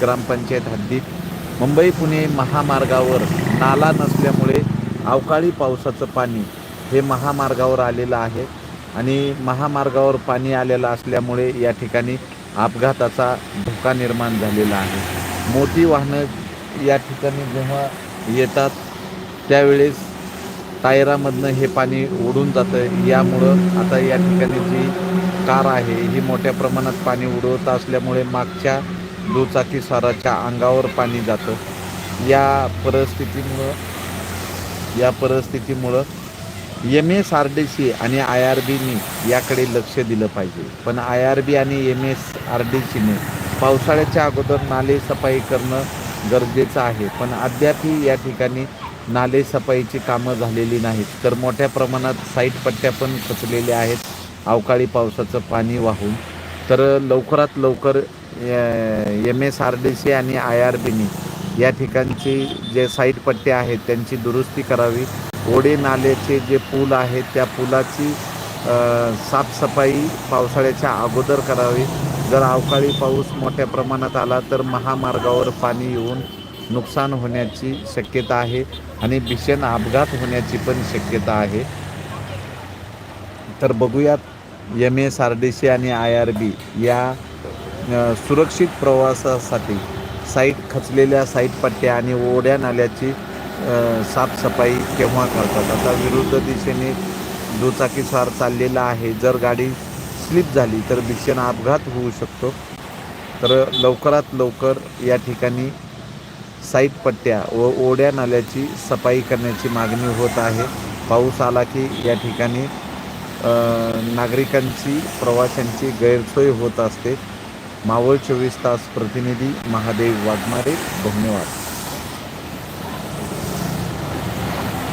ग्रामपंचायत हद्दीत. मुंबई पुणे महामार्गावर नाला नसल्यामुळे अवकाळी पावसाचं पाणी हे महामार्गावर आलेलं आहे आणि महामार्गावर पाणी आलेलं असल्यामुळे या ठिकाणी अपघाताचा धोका निर्माण झालेला आहे. मोठी वाहनं या ठिकाणी जेव्हा येतात त्यावेळेस टायरामधनं हे पाणी उडून जातं. यामुळं आता या ठिकाणी जी कार आहे ही मोठ्या प्रमाणात पाणी उडवत असल्यामुळे मागच्या दुचाकी स्वाराच्या अंगावर पाणी जातं. या परिस्थितीमुळं या परिस्थितीमुळं M S R D C आणि आय आर बीनी याकडे लक्ष दिलं पाहिजे. पण आय आर बी आणि एम एस आर डी सीने पावसाळ्याच्या अगोदर नाले सफाई करणं गरजेचं आहे. पण अद्यापही या ठिकाणी नाले सफाईची कामं झालेली नाहीत. तर मोठ्या प्रमाणात साईट पट्ट्या पण खचलेल्या आहेत. अवकाळी पावसाचं पाणी वाहून तर लवकरात लवकर M S R D C आणि आय आर बीनी या ठिकाणची जे साईट पट्टे आहेत त्यांची दुरुस्ती करावी. ओढे नाल्याचे जे पूल आहेत त्या पुलाची साफसफाई पावसाळ्याच्या अगोदर करावी. जर अवकाळी पाऊस मोठ्या प्रमाणात आला तर महामार्गावर पाणी येऊन नुकसान होण्याची शक्यता आहे आणि भीषण अपघात होण्याची पण शक्यता आहे. तर बघूयात M S R D C आणि आय आर बी या सुरक्षित प्रवासासाठी साईट खचलेल्या साईट पट्ट्या आणि ओढ्या नाल्याची साफसफाई केव्हा करतात? आता विरुद्ध दिशेने दुचाकीस्वार चाललेला आहे. जर गाडी स्लिप झाली तर भीषण अपघात होऊ शकतो. तर लवकरात लवकर या ठिकाणी साईट पट्ट्या व ओढ्या नाल्याची सफाई करण्याची मागणी होत आहे. पाऊस आला की या ठिकाणी नागरिकांची प्रवाशांची गैरसोय होत असते. मावळ चोवीस तास प्रतिनिधी महादेव वाघमारे धन्यवाद.